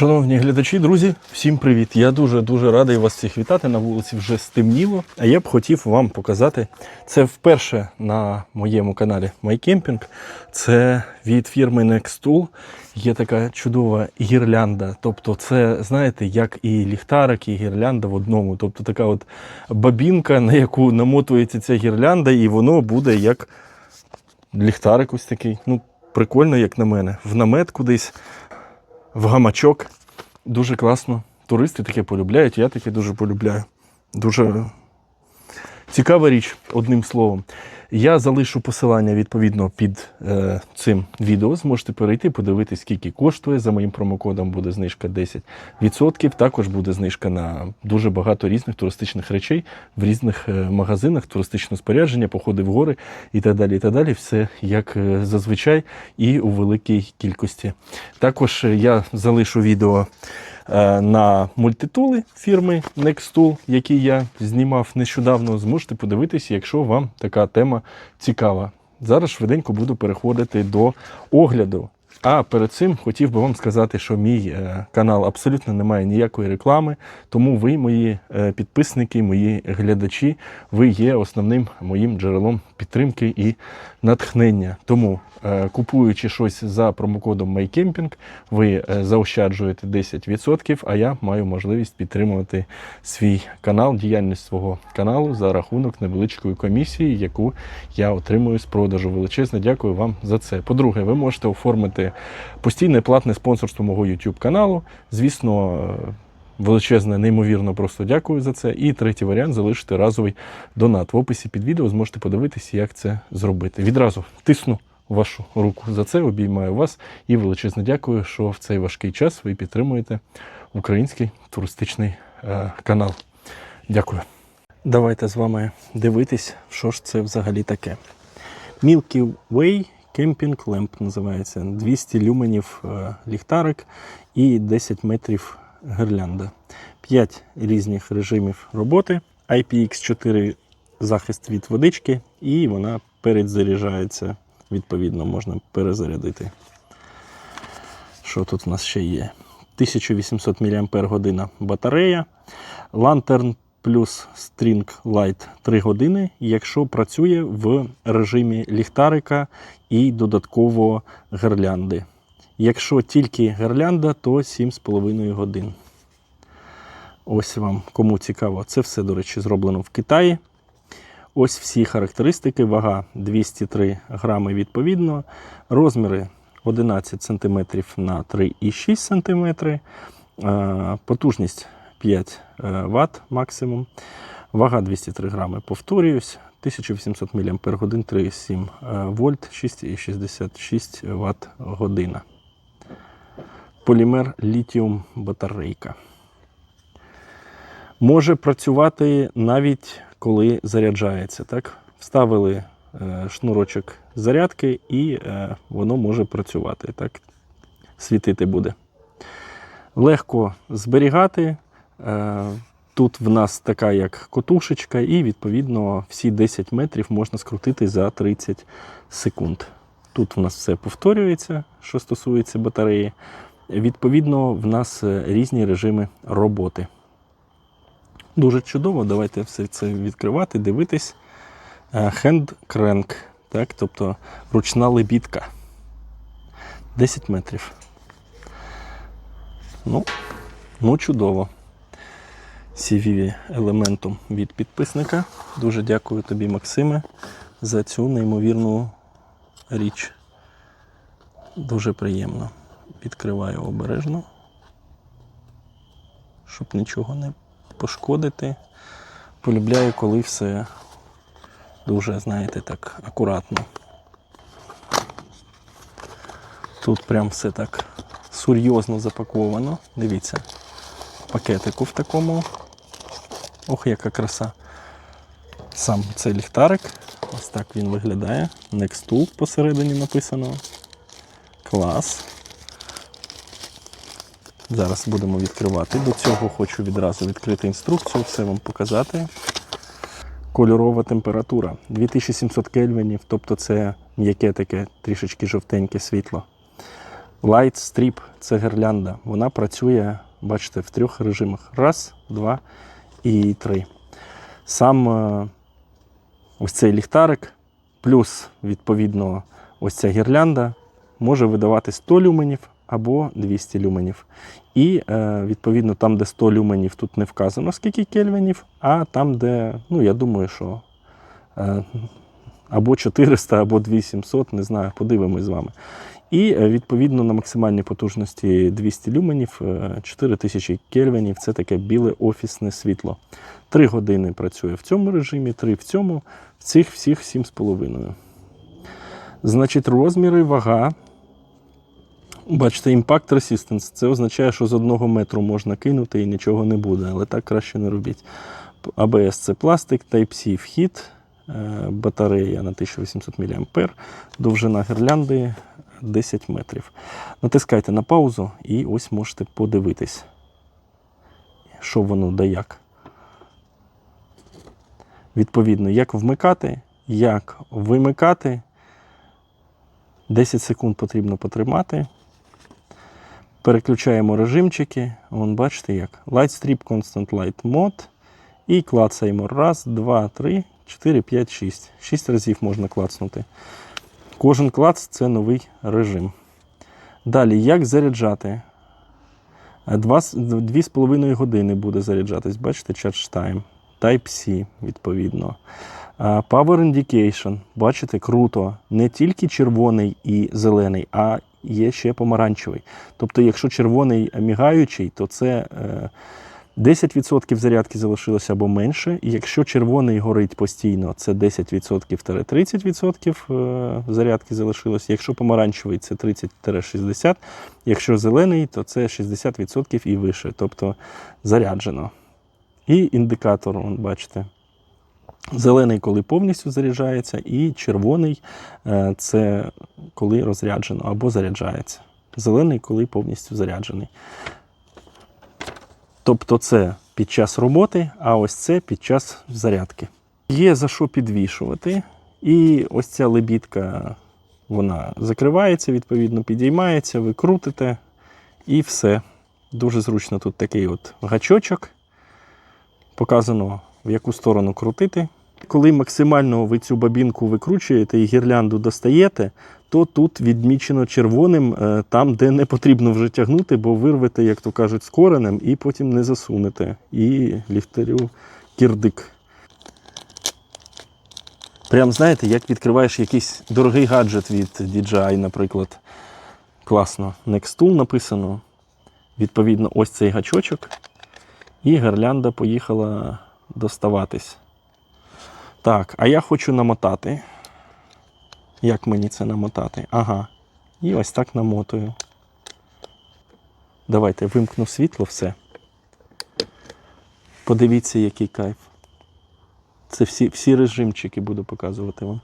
Шановні глядачі, друзі, всім привіт! Я дуже-дуже радий вас всіх вітати. На вулиці вже стемніло. А я б хотів вам показати. Це вперше на моєму каналі MyCamping. Це від фірми Nextool. Є така чудова гірлянда. Тобто, це, знаєте, як і ліхтарик, і гірлянда в одному. Тобто така от бабінка, на яку намотується ця гірлянда, і воно буде як ліхтарик ось такий. Ну, прикольно, як на мене. В намет кудись в гамачок. Дуже класно. Туристи таке полюбляють, я таке дуже полюбляю. Дуже цікава річ, одним словом. Я залишу посилання відповідно під е, цим відео. Зможете перейти, подивитись, скільки коштує. За моїм промокодом буде знижка 10%. Також буде знижка на дуже багато різних туристичних речей в різних е, магазинах, туристичне спорядження, походи в гори і так далі. І так далі. Все як е, зазвичай і у великій кількості. Також е, я залишу відео на мультитули фірми Nextool, які я знімав нещодавно. Зможете подивитися, якщо вам така тема цікава. Зараз швиденько буду переходити до огляду. А перед цим хотів би вам сказати, що мій е, канал абсолютно не має ніякої реклами, тому ви, мої е, підписники, мої глядачі, ви є основним моїм джерелом підтримки і натхнення. Тому, е, купуючи щось за промокодом MyCamping, ви заощаджуєте 10%, а я маю можливість підтримувати свій канал, діяльність свого каналу за рахунок невеличкої комісії, яку я отримую з продажу. Величезне дякую вам за це. По-друге, ви можете оформити постійне платне спонсорство мого YouTube каналу. Звісно. е, Величезне, неймовірно, просто дякую за це. І третій варіант залишити разовий донат. В описі під відео зможете подивитися, як це зробити. Відразу тисну вашу руку за це, обіймаю вас і величезне дякую, що в цей важкий час ви підтримуєте український туристичний е, канал. Дякую. Давайте з вами дивитись, що ж це взагалі таке. Milky Way Camping Lamp називається. 200 люменів е, ліхтарик і 10 метрів гірлянда. 5 різних режимів роботи. IPX4 захист від водички, і вона передзаряджається. Відповідно, можна перезарядити. Що тут у нас ще є? 1800 мАч батарея. Lantern плюс String Light 3 години, якщо працює в режимі ліхтарика і додатково гірлянди. Якщо тільки гірлянда, то 7,5 годин. Ось вам, кому цікаво, це все, до речі, зроблено в Китаї. Ось всі характеристики, вага 203 грами відповідно, розміри 11 см на 3,6 см, потужність 5 Вт максимум, вага 203 грами, повторююсь, 1800 мАч, 3,7 е, вольт, 6,66 Вт година. Полімер літіум батарейка. Може працювати навіть коли заряджається. Так? Вставили е, шнурочок зарядки і е, воно може працювати. Так? Світити буде. Легко зберігати. Е, Тут в нас така як котушечка, і відповідно всі 10 метрів можна скрутити за 30 секунд. Тут в нас все повторюється, що стосується батареї. Відповідно, в нас е, різні режими роботи. Дуже чудово, давайте все це відкривати, дивитись. Так, тобто ручна лебідка. 10 метрів. Ну, ну чудово. CV елементом від підписника. Дуже дякую тобі, Максиме, за цю неймовірну річ. Дуже приємно. Відкриваю обережно, щоб нічого не пошкодити. Полюбляю, коли все дуже, знаєте, так акуратно. Тут прям все так серйозно запаковано. Дивіться, пакетику в такому. Ох, яка краса. Сам цей ліхтарик. Ось так він виглядає. Nextool посередині написано. Клас. Зараз будемо відкривати. До цього хочу відразу відкрити інструкцію, все вам показати. Кольорова температура 2700 кельвінів, тобто це м'яке таке трішечки жовтеньке світло. Light Strip це гірлянда. Вона працює, бачите, в трьох режимах: раз, два і три. Сам е, ось цей ліхтарик, плюс, відповідно, ось ця гірлянда може видавати 100 люменів або 200 люменів. І е, відповідно там, де 100 люменів, тут не вказано скільки кельвінів, а там, де, ну я думаю, що е, або 400, або 2700, не знаю, подивимось з вами. І е, відповідно на максимальній потужності 200 люменів, е, 4000 кельвінів це таке біле офісне світло. Три години працює в цьому режимі, три в цьому, в цих всіх 7,5. Значить, розміри, вага. Бачите, Impact Resistance. Це означає, що з одного метру можна кинути і нічого не буде, але так краще не робіть. ABS це пластик, Type-C вхід, е, батарея на 1800 мА, довжина гірлянди 10 метрів. Натискайте на паузу і ось можете подивитись, що воно да як. Відповідно, як вмикати, як вимикати. 10 секунд потрібно потримати. Переключаємо режимчики. Вон бачите як. Light Strip Constant Light Mode. І клацаємо. Раз, два, три, чотири, п'ять, шість. Шість разів можна клацнути. Кожен клац це новий режим. Далі, як заряджати? Е, Два з- Дві з половиною години буде заряджатись. Бачите, Charge Time. Type-C, відповідно. Power Indication. Бачите, круто. Не тільки червоний і зелений, а є ще помаранчевий. Тобто, якщо червоний мігаючий, то це е, 10% зарядки залишилося або менше. І якщо червоний горить постійно, це 10%-30% е, зарядки залишилося. Якщо помаранчевий, це 30-60%. Якщо зелений, то це 60% і вище. Тобто заряджено. І індикатор, вон, бачите. Зелений, коли повністю заряджається, і червоний е, це коли розряджено або заряджається. Зелений, коли повністю заряджений. Тобто це під час роботи, а ось це під час зарядки. Є за що підвішувати. І ось ця лебідка вона закривається, відповідно, підіймається, ви крутите і все. Дуже зручно тут такий от гачочок. Показано, в яку сторону крутити. Коли максимально ви цю бабінку викручуєте і гірлянду достаєте, то тут відмічено червоним е, там, де не потрібно вже тягнути, бо вирвете, як то кажуть, з коренем і потім не засунете. І ліхтарю кірдик. Прям знаєте, як відкриваєш якийсь дорогий гаджет від DJI, наприклад. Класно. Nextool написано. Відповідно, ось цей гачочок. І гірлянда поїхала доставатись. Так, а я хочу намотати. Як мені це намотати? Ага. І ось так намотую. Давайте вимкну світло, все. Подивіться, який кайф. Це всі, всі режимчики буду показувати вам.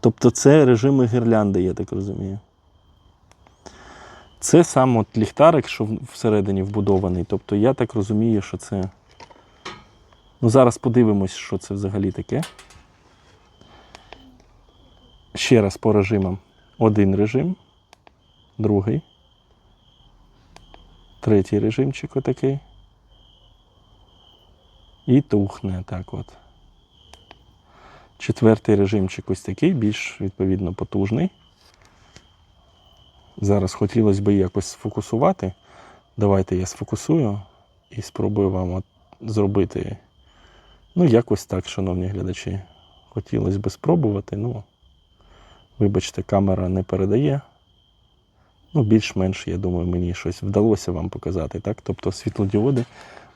Тобто це режими гірлянди, я так розумію. Це сам от ліхтарик, що всередині вбудований. Тобто я так розумію, що це. Ну, зараз подивимось, що це взагалі таке. Ще раз по режимам. Один режим, другий. Третій режимчик отакий. І тухне так от. Четвертий режимчик ось такий, більш відповідно потужний. Зараз хотілося б якось сфокусувати. Давайте я сфокусую і спробую вам от зробити. Ну, якось так, шановні глядачі. Хотілося б спробувати. Ну, вибачте, камера не передає. Ну, більш-менш, я думаю, мені щось вдалося вам показати. Так? Тобто світлодіоди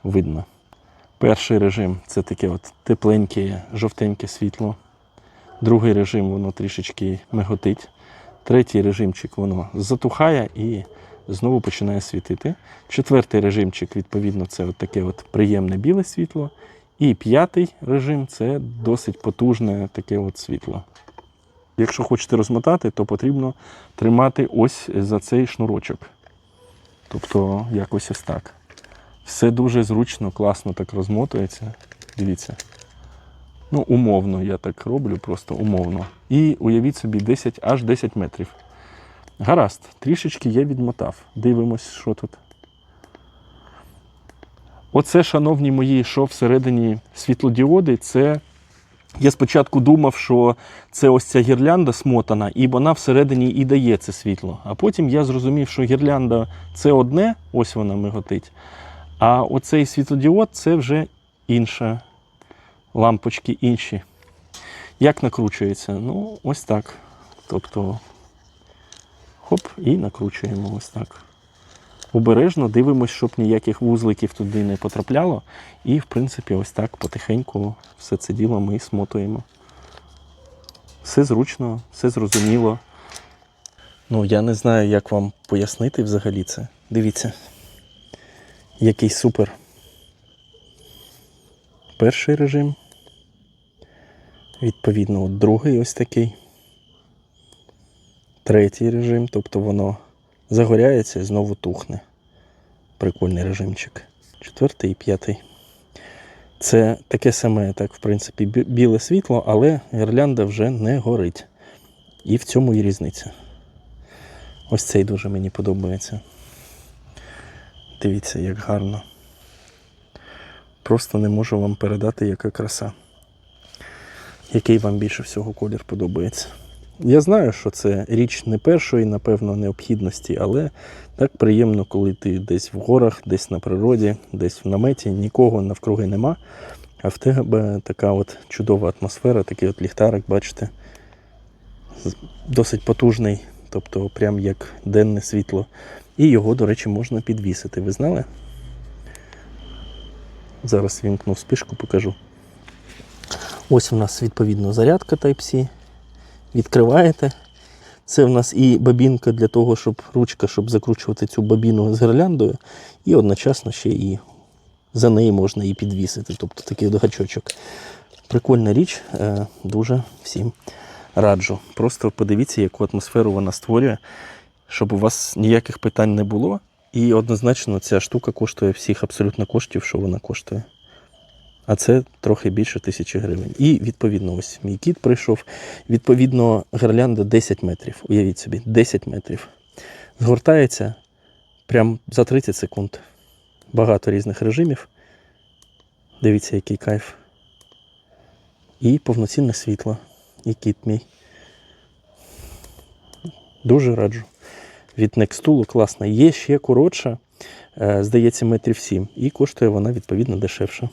видно. Перший режим це таке от тепленьке, жовтеньке світло. Другий режим воно трішечки миготить. Третій режимчик воно затухає і знову починає світити. Четвертий режимчик, відповідно, це от таке от приємне біле світло. І п'ятий режим це досить потужне таке от світло. Якщо хочете розмотати, то потрібно тримати ось за цей шнурочок. Тобто якось ось так. Все дуже зручно, класно так розмотується. Дивіться. Ну, умовно, я так роблю, просто умовно. І уявіть собі 10, аж 10 метрів. Гаразд, трішечки я відмотав. Дивимось, що тут. Оце, шановні мої, що всередині світлодіоди, це. Я спочатку думав, що це ось ця гірлянда смотана, і вона всередині і дає це світло. А потім я зрозумів, що гірлянда це одне, ось вона миготить. А оцей світлодіод це вже інша. Лампочки інші. Як накручується? Ну, ось так. Тобто, хоп, і накручуємо ось так. Обережно дивимося, щоб ніяких вузликів туди не потрапляло. І, в принципі, ось так потихеньку все це діло ми смотуємо. Все зручно, все зрозуміло. Ну, я не знаю, як вам пояснити взагалі це. Дивіться, який супер. Перший режим. Відповідно, другий ось такий. Третій режим, тобто воно загоряється і знову тухне. Прикольний режимчик. Четвертий і п'ятий. Це таке саме, так, в принципі, біле світло, але гірлянда вже не горить. І в цьому і різниця. Ось цей дуже мені подобається. Дивіться, як гарно. Просто не можу вам передати, яка краса. Який вам більше всього колір подобається. Я знаю, що це річ не першої, напевно, необхідності, але так приємно, коли ти десь в горах, десь на природі, десь в наметі, нікого навкруги нема. А в тебе така от чудова атмосфера, такий от ліхтарик, бачите, досить потужний, тобто прям як денне світло. І його, до речі, можна підвісити. Ви знали? Зараз вімкну спишку, покажу. Ось у нас відповідно зарядка Type-C. Відкриваєте. Це в нас і бабінка для того, щоб ручка, щоб закручувати цю бабіну з гірляндою, і одночасно ще і за неї можна і підвісити. Тобто такий гачочок. Прикольна річ, е, дуже всім раджу. Просто подивіться, яку атмосферу вона створює, щоб у вас ніяких питань не було. І однозначно ця штука коштує всіх абсолютно коштів, що вона коштує. А це трохи більше тисячі гривень. І відповідно, ось мій кіт прийшов. Відповідно, гірлянда 10 метрів. Уявіть собі, 10 метрів. Згортається прям за 30 секунд. Багато різних режимів. Дивіться, який кайф. І повноцінне світло. І кіт мій. Дуже раджу. Від Nextool класна. Є ще коротша, е, здається, метрів 7. І коштує вона відповідно дешевше.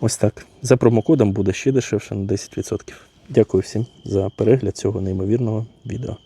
Ось так. За промокодом буде ще дешевше на 10%. Дякую всім за перегляд цього неймовірного відео.